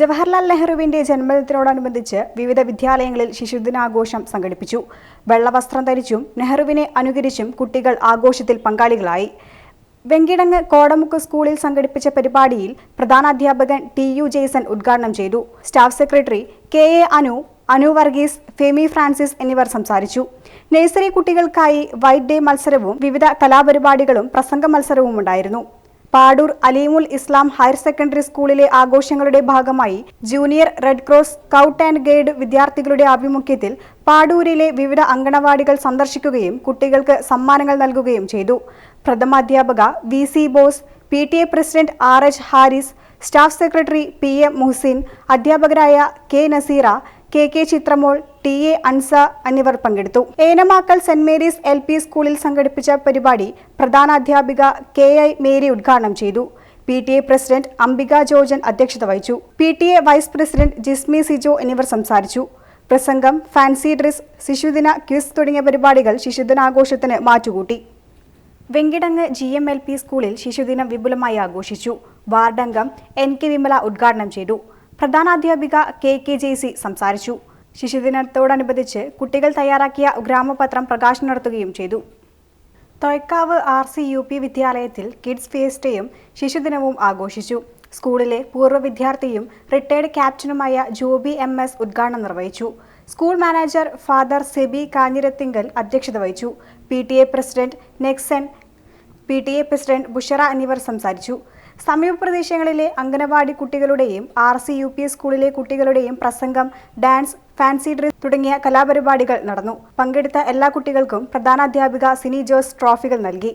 ജവഹർലാൽ നെഹ്റുവിന്റെ ജന്മദിനത്തോടനുബന്ധിച്ച് വിവിധ വിദ്യാലയങ്ങളിൽ ശിശുദിനാഘോഷം സംഘടിപ്പിച്ചു. വെള്ളവസ്ത്രം ധരിച്ചും നെഹ്റുവിനെ അനുകരിച്ചും കുട്ടികൾ ആഘോഷത്തിൽ പങ്കാളികളായി. വെങ്കിടങ്ങ് കോടമുക്ക് സ്കൂളിൽ സംഘടിപ്പിച്ച പരിപാടിയിൽ പ്രധാനാധ്യാപകൻ ടി യു ജെയ്സൺ ഉദ്ഘാടനം ചെയ്തു. Staff secretary K A Anu Anu Varghese Femi Francis എന്നിവർ സംസാരിച്ചു. നഴ്സറി കുട്ടികൾക്കായി വൈറ്റ് ഡേ മത്സരവും വിവിധ കലാപരിപാടികളും പ്രസംഗ മത്സരവും ഉണ്ടായിരുന്നു പാടൂർ അലീമുൽ ഇസ്ലാം ഹയർ സെക്കൻഡറി സ്കൂളിലെ ആഘോഷങ്ങളുടെ ഭാഗമായി junior red cross scout and guide വിദ്യാർത്ഥികളുടെ ആഭിമുഖ്യത്തിൽ പാടൂരിലെ വിവിധ അങ്കണവാടികൾ സന്ദർശിക്കുകയും കുട്ടികൾക്ക് സമ്മാനങ്ങൾ നൽകുകയും ചെയ്തു. പ്രഥമാധ്യാപക V C Bose P T A president R H Haris staff secretary P M Muhsin അധ്യാപകരായ K Naseera K K Chithramol T A Ansa എന്നിവർ പങ്കെടുത്തു. Enamakkal saint Mary's L P സ്കൂളിൽ സംഘടിപ്പിച്ച പരിപാടി പ്രധാനാധ്യാപിക കെ ഐ മേരി ഉദ്ഘാടനം ചെയ്തു. P T A president Ambika Georgen അധ്യക്ഷത വഹിച്ചു. P T A vice president Jismi Sijo എന്നിവർ സംസാരിച്ചു. പ്രസംഗം ഫാൻസി ഡ്രസ് ശിശുദിന ക്വിസ് തുടങ്ങിയ പരിപാടികൾ ശിശുദിനാഘോഷത്തിന് മാറ്റുകൂട്ടി. Venkitangu G M L P സ്കൂളിൽ ശിശുദിനം വിപുലമായി ആഘോഷിച്ചു. വാർഡംഗം എൻ കെ വിമല ഉദ്ഘാടനം ചെയ്തു. പ്രധാനാധ്യാപിക കെ കെ ജെ സി സംസാരിച്ചു. ശിശുദിനത്തോടനുബന്ധിച്ച് കുട്ടികൾ തയ്യാറാക്കിയ ഗ്രാമപത്രം പ്രകാശനം നടത്തുകയും ചെയ്തു. Thoykkavu R C U P വിദ്യാലയത്തിൽ കിഡ്സ് ഫേസ്റ്റേയും ശിശുദിനവും ആഘോഷിച്ചു. സ്കൂളിലെ പൂർവ വിദ്യാർത്ഥിയും റിട്ടയർഡ് ക്യാപ്റ്റനുമായ ജോബി എം എസ് ഉദ്ഘാടനം നിർവഹിച്ചു. School manager father Seby Kanjirathingal അധ്യക്ഷത വഹിച്ചു. P T A president Nexan P T A president Bushara എന്നിവർ സംസാരിച്ചു. സമീപ പ്രദേശങ്ങളിലെ അംഗനവാടി കുട്ടികളുടെയും ആർ സി യു പി സ്കൂളിലെ കുട്ടികളുടെയും പ്രസംഗം ഡാൻസ് ഫാൻസി ഡ്രസ് തുടങ്ങിയ കലാപരിപാടികൾ നടന്നു. പങ്കെടുത്ത എല്ലാ കുട്ടികൾക്കും പ്രധാനാധ്യാപിക സിനി ജോസ് ട്രോഫികൾ നൽകി.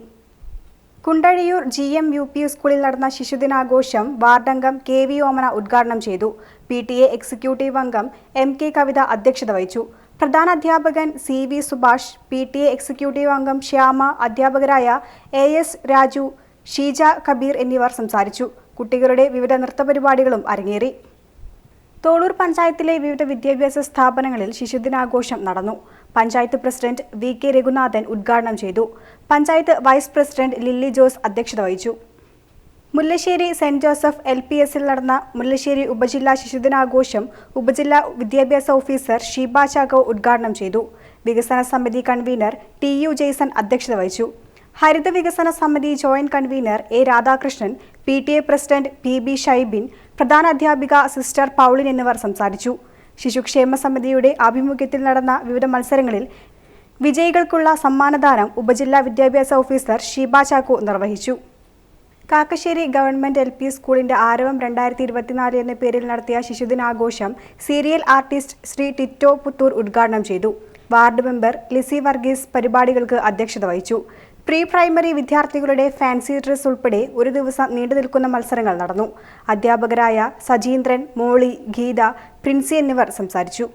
Kundazhiyur G M U P സ്കൂളിൽ നടന്ന ശിശുദിനാഘോഷം വാർഡംഗം കെ വി ഓമന ഉദ്ഘാടനം ചെയ്തു. പി ടി എ എക്സിക്യൂട്ടീവ് അംഗം എം കെ കവിത അധ്യക്ഷത വഹിച്ചു. പ്രധാന അധ്യാപകൻ C V Subhash P T A executive അംഗം ശ്യാമ അധ്യാപകരായ എ എസ് രാജു ഷീജ കബീർ എന്നിവർ സംസാരിച്ചു. കുട്ടികളുടെ വിവിധ നൃത്തപരിപാടികളും അരങ്ങേറി. തോളൂർ പഞ്ചായത്തിലെ വിവിധ വിദ്യാഭ്യാസ സ്ഥാപനങ്ങളിൽ ശിശുദിനാഘോഷം നടന്നു. Panchayat president V K Raghunathan ഉദ്ഘാടനം ചെയ്തു. Panchayat vice president lily Jose അധ്യക്ഷത വഹിച്ചു. Mullassery saint Joseph L P എസിൽ നടന്ന മുല്ലശ്ശേരി ഉപജില്ലാ ശിശുദിനാഘോഷം ഉപജില്ലാ വിദ്യാഭ്യാസ ഓഫീസർ ഷീബ ചാക്കോ ഉദ്ഘാടനം ചെയ്തു. വികസന സമിതി കൺവീനർ ടി യു ജെയ്സൺ അധ്യക്ഷത വഹിച്ചു. ഹരിത വികസന സമിതി joint convener A Radhakrishnan P T A president P B Shaibin പ്രധാന അധ്യാപിക സിസ്റ്റർ പൗളിൻ എന്നിവർ സംസാരിച്ചു. ശിശുക്ഷേമ സമിതിയുടെ ആഭിമുഖ്യത്തിൽ നടന്ന വിവിധ മത്സരങ്ങളിൽ വിജയികൾക്കുള്ള സമ്മാനദാനം ഉപജില്ലാ വിദ്യാഭ്യാസ ഓഫീസർ ഷീബ ചാക്കോ നിർവഹിച്ചു. കാക്കശ്ശേരി ഗവൺമെന്റ് എൽ പി സ്കൂളിന്റെ ആരവം രണ്ടായിരത്തി ഇരുപത്തിനാല് എന്ന പേരിൽ നടത്തിയ ശിശുദിനാഘോഷം സീരിയൽ ആർട്ടിസ്റ്റ് ശ്രീ ടിറ്റോ പുത്തൂർ ഉദ്ഘാടനം ചെയ്തു. വാർഡ് മെമ്പർ ലിസി വർഗീസ് പരിപാടികൾക്ക് അധ്യക്ഷത വഹിച്ചു. പ്രീ പ്രൈമറി വിദ്യാർത്ഥികളുടെ ഫാൻസി ഡ്രസ് ഉൾപ്പെടെ ഒരു ദിവസം നീണ്ടു നിൽക്കുന്ന മത്സരങ്ങൾ നടന്നു. അധ്യാപകരായ സജീന്ദ്രൻ മോളി ഗീത പ്രിൻസി എന്നിവർ സംസാരിച്ചു.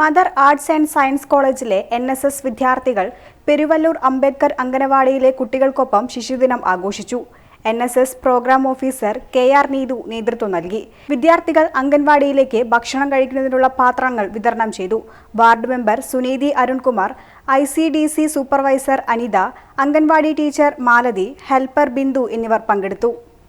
മദർ ആർട്സ് ആൻഡ് സയൻസ് കോളേജിലെ എൻ എസ് എസ് വിദ്യാർത്ഥികൾ പെരുവല്ലൂർ അംബേദ്കർ അംഗനവാടിയിലെ കുട്ടികൾക്കൊപ്പം ശിശുദിനം ആഘോഷിച്ചു. N S S program officer K R Neethu നേതൃത്വം നൽകി. വിദ്യാർത്ഥികൾ അംഗൻവാടിയിലേക്ക് ഭക്ഷണം കഴിക്കുന്നതിനുള്ള പാത്രങ്ങൾ വിതരണം ചെയ്തു. Ward member Suneethi Arunkumar I C D C supervisor Anitha anganwadi teacher Malathi helper Bindu എന്നിവർ പങ്കെടുത്തു.